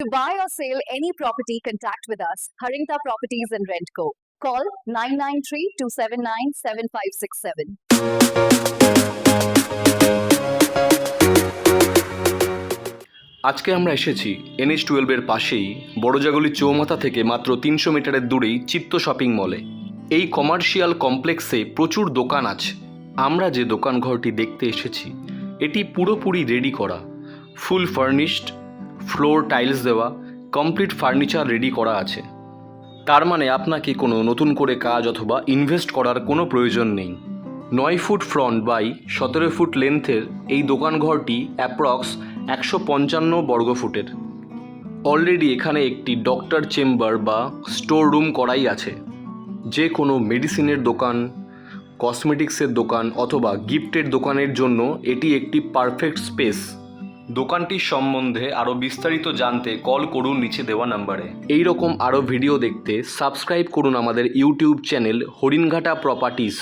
To buy or sell any property, contact with us, Haringta Properties and Rentco. Call 993 279 7567. আজকে আমরা এসেছি NH টুয়েলভের পাশেই বড়জাগলি চৌমাথা থেকে মাত্র তিনশো মিটারের দূরেই চিত্ত শপিং মলে এই কমার্শিয়াল কমপ্লেক্সে প্রচুর দোকান আছে আমরা যে দোকান ঘরটি দেখতে এসেছি এটি পুরোপুরি রেডি করা ফুল ফার্নিশড ফ্লোর টাইলস দেওয়া, কমপ্লিট ফার্নিচার রেডি করা আছে। তার মানে আপনাকে কোনো নতুন করে কাজ অথবা ইনভেস্ট করার কোনো প্রয়োজন নেই। নয় ফুট ফ্রন্ট বাই সতেরো ফুট লেন্থের এই দোকানঘরটি অ্যাপ্রক্স একশো পঞ্চান্ন বর্গ ফুটের। অলরেডি এখানে একটি ডক্টর চেম্বার বা স্টোর রুম করাই আছে। যে কোনো মেডিসিনের দোকান, কসমেটিক্সের দোকান অথবা গিফটের দোকানের জন্য এটি একটি পারফেক্ট স্পেস। দোকানটির সম্বন্ধে আরও বিস্তারিত জানতে কল করুন নিচে দেওয়া নাম্বারে। এই রকম আরও ভিডিও দেখতে সাবস্ক্রাইব করুন আমাদের ইউটিউব চ্যানেল হরিণঘাটা প্রপার্টিস।